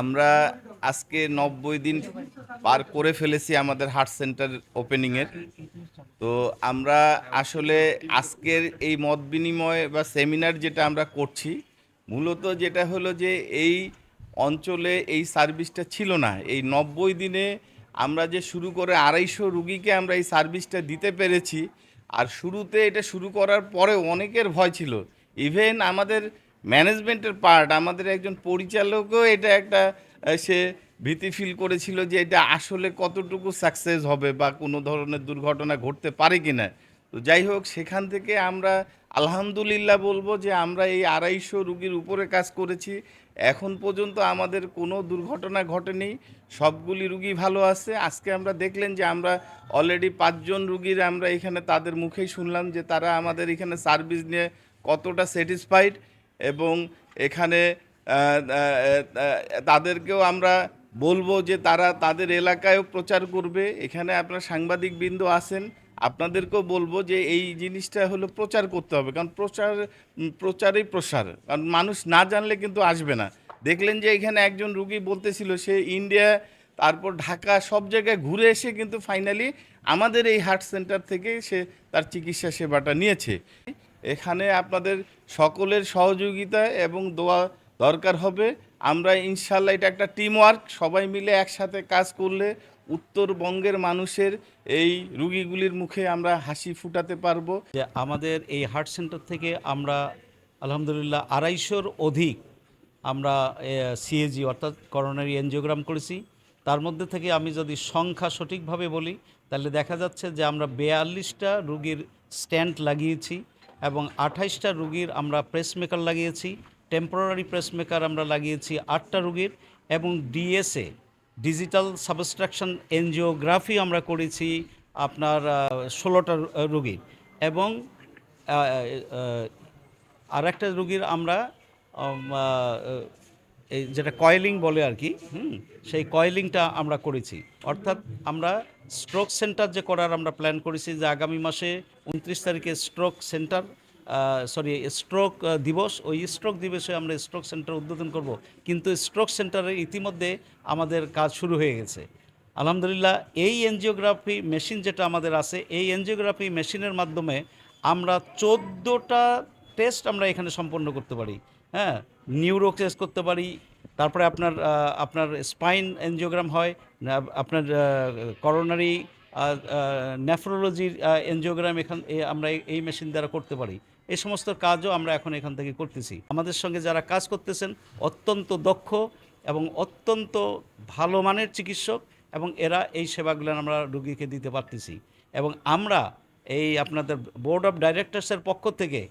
আমরা আজকে নব্বই দিন পার করে ফেলেছি আমাদের হার্ট সেন্টার ওপেনিংয়ের। তো আমরা আসলে আজকের এই মত বিনিময় বা সেমিনার যেটা আমরা করছি, মূলত যেটা হলো যে এই অঞ্চলে এই সার্ভিসটা ছিল না। এই নব্বই দিনে আমরা যে শুরু করে আড়াইশো রুগীকে আমরা এই সার্ভিসটা দিতে পেরেছি, আর শুরুতে এটা শুরু করার পরেও অনেকের ভয় ছিল। ইভেন আমাদের ম্যানেজমেন্টের পার্ট, আমাদের একজন পরিচালকও এটা একটা সে ভীতি ফিল করেছিল যে এটা আসলে কতটুকু সাকসেস হবে বা কোনো ধরনের দুর্ঘটনা ঘটতে পারে কি না তো যাই হোক, সেখান থেকে আমরা আলহামদুলিল্লাহ বলব যে আমরা এই আড়াইশো রুগীর উপরে কাজ করেছি। এখন পর্যন্ত আমাদের কোনো দুর্ঘটনা ঘটেনি। সবগুলি রুগী ভালো আছে। আজকে আমরা দেখলেন যে আমরা অলরেডি পাঁচজন রুগীর আমরা এখানে তাদের মুখেই শুনলাম যে তারা আমাদের এখানে সার্ভিস নিয়ে কতটা স্যাটিসফাইড এবং এখানে তাদেরকেও আমরা বলব যে তারা তাদের এলাকায়ও প্রচার করবে। এখানে আপনার সাংবাদিক বিন্দু আছেন, আপনাদেরকেও বলব যে এই জিনিসটা হলো প্রচার করতে হবে। কারণ প্রচার প্রচারই প্রসার। কারণ মানুষ না জানলে কিন্তু আসবে না। দেখলেন যে এখানে একজন রুগী বলতেছিল, সে ইন্ডিয়া, তারপর ঢাকা, সব জায়গায় ঘুরে এসে কিন্তু ফাইনালি আমাদের এই হার্ট সেন্টার থেকে সে তার চিকিৎসা সেবাটা নিয়েছে। এখানে আপনাদের সকলের সহযোগিতা এবং দোয়া দরকার হবে। আমরা ইনশাল্লাহ এটা একটা টিম ওয়ার্ক সবাই মিলে একসাথে কাজ করলে উত্তরবঙ্গের মানুষের এই রুগীগুলির মুখে আমরা হাসি ফুটাতে পারব। যে আমাদের এই হার্ট সেন্টার থেকে আমরা আলহামদুলিল্লাহ আড়াইশোর অধিক আমরা সিএজি অর্থাৎ করোনারি এনজিওগ্রাম করেছি। তার মধ্যে থেকে আমি যদি সংখ্যা সঠিকভাবে বলি, তাহলে দেখা যাচ্ছে যে আমরা বেয়াল্লিশটা রুগীর স্ট্যান্ড লাগিয়েছি। এবং আঠাইশটা রুগীর আমরা প্রেস মেকার লাগিয়েছি টেম্পোরারি প্রেসমেকার আমরা লাগিয়েছি আটটা রুগীর এবং ডিএসএ ডিজিটাল সাবস্ট্রাকশন এনজিওগ্রাফি আমরা করেছি আপনার ষোলোটা রুগীর এবং আর একটা রুগীর আমরা এই যেটা কয়েলিং বলে আর কি, হুম, সেই কয়েলিংটা আমরা করেছি। অর্থাৎ আমরা স্ট্রোক সেন্টার যে করার আমরা প্ল্যান করেছি যে আগামী মাসে উনত্রিশ তারিখে স্ট্রোক সেন্টার সরি স্ট্রোক দিবস, ওই স্ট্রোক দিবসে আমরা স্ট্রোক সেন্টার উদ্বোধন করব। কিন্তু স্ট্রোক সেন্টারে ইতিমধ্যে আমাদের কাজ শুরু হয়ে গেছে। আলহামদুলিল্লাহ, এই এনজিওগ্রাফি মেশিন যেটা আমাদের আছে, এই এনজিওগ্রাফি মেশিনের মাধ্যমে আমরা চোদ্দোটা টেস্ট আমরা এখানে সম্পন্ন করতে পারি। হ্যাঁ নিউরো টেস্ট করতে পারি, তারপরে আপনার আপনার স্পাইন এনজিওগ্রাম হয় আপনার করোনারি নেফ্রোলজির এনজিওগ্রাম এখান আমরা এই- মেশিন দ্বারা করতে পারি। এই সমস্ত কাজও আমরা এখন এখান থেকে করতেছি। আমাদের সঙ্গে যারা কাজ করতেছেন, অত্যন্ত দক্ষ এবং অত্যন্ত ভালো মানের চিকিৎসক এবং এরা এই সেবাগুলো আমরা রুগীকে দিতে পারতেছি। এবং আমরা এই আপনাদের বোর্ড অফ ডাইরেক্টরসের পক্ষ থেকে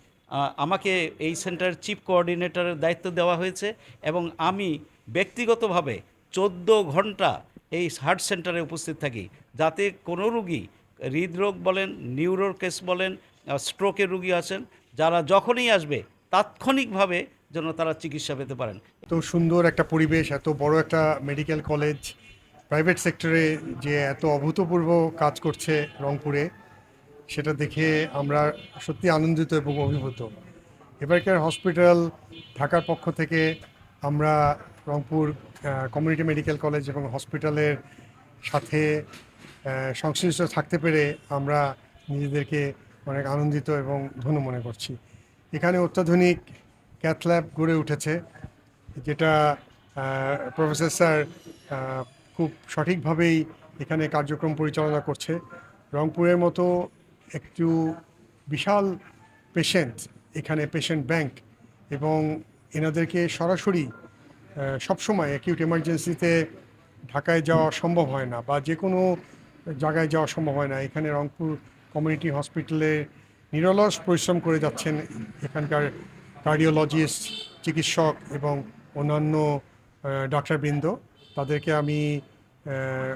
আমাকে এই সেন্টারের চিফ কোঅর্ডিনেটরের দায়িত্ব দেওয়া হয়েছে এবং আমি ব্যক্তিগতভাবে চোদ্দ ঘণ্টা এই হার্ট সেন্টারে উপস্থিত থাকি। যাতে কোনো রুগী হৃদরোগ বলেন নিউরোর কেস বলেন স্ট্রোকের রুগী আছেন, যারা যখনই আসবে তাৎক্ষণিকভাবে যেন তারা চিকিৎসা পেতে পারেন। এত সুন্দর একটা পরিবেশ, এত বড় একটা মেডিকেল কলেজ, প্রাইভেট সেক্টরে যে এত অভূতপূর্ব কাজ করছে রংপুরে। সেটা দেখে আমরা সত্যি আনন্দিত এবং অভিভূত। এবারকার হসপিটাল ঢাকার পক্ষ থেকে আমরা রংপুর কমিউনিটি মেডিকেল কলেজ এবং হসপিটালের সাথে সংশ্লিষ্ট থাকতে পেরে আমরা নিজেদেরকে অনেক আনন্দিত এবং ধন্য মনে করছি। এখানে অত্যাধুনিক ক্যাথ ল্যাব গড়ে উঠেছে, যেটা প্রফেসর স্যার খুব সঠিকভাবেই এখানে কার্যক্রম পরিচালনা করছে। রংপুরের মতো একটু বিশাল পেশেন্ট এখানে পেশেন্ট ব্যাংক এবং এনাদেরকে সরাসরি সবসময় অ্যাকিউট এমার্জেন্সিতে ঢাকায় যাওয়া সম্ভব হয় না বা যে কোনো জায়গায় যাওয়া সম্ভব হয় না। এখানে রংপুর কমিউনিটি হসপিটালে নিরলস পরিশ্রম করে যাচ্ছেন এখানকার কার্ডিওলজিস্ট চিকিৎসক এবং অন্যান্য ডাক্তারবৃন্দ। তাদেরকে আমি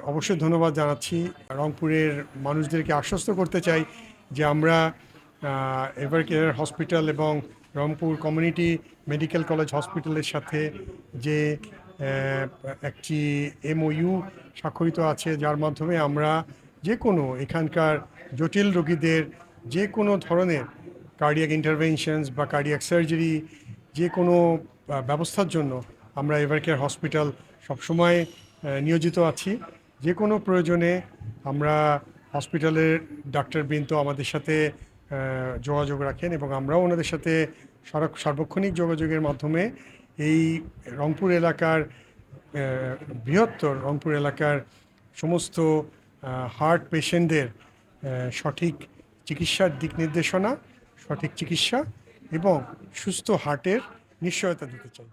অবশ্যই ধন্যবাদ জানাচ্ছি। রংপুরের মানুষদেরকে আশ্বস্ত করতে চাই যে আমরা এভার কেয়ার হসপিটাল এবং রংপুর কমিউনিটি মেডিকেল কলেজ হসপিটালের সাথে যে একটি এমওইউ স্বাক্ষরিত আছে, যার মাধ্যমে আমরা যে কোনো এখানকার জটিল রোগীদের যে কোনো ধরনের কার্ডিয়াক ইন্টারভেনশনস বা কার্ডিয়াক সার্জারি যে কোনো ব্যবস্থার জন্য আমরা এভারকেয়ার হসপিটাল সবসময় নিয়োজিত আছি। যে কোনো প্রয়োজনে আমরা হসপিটালের ডাক্তারবৃন্দ আমাদের সাথে যোগাযোগ রাখেন এবং আমরাও ওনাদের সাথে সারা- সার্বক্ষণিক যোগাযোগের মাধ্যমে এই রংপুর এলাকার বৃহত্তর রংপুর এলাকার সমস্ত হার্ট পেশেন্টদের সঠিক চিকিৎসার দিক নির্দেশনা, সঠিক চিকিৎসা এবং সুস্থ হার্টের নিশ্চয়তা দিতে চাই।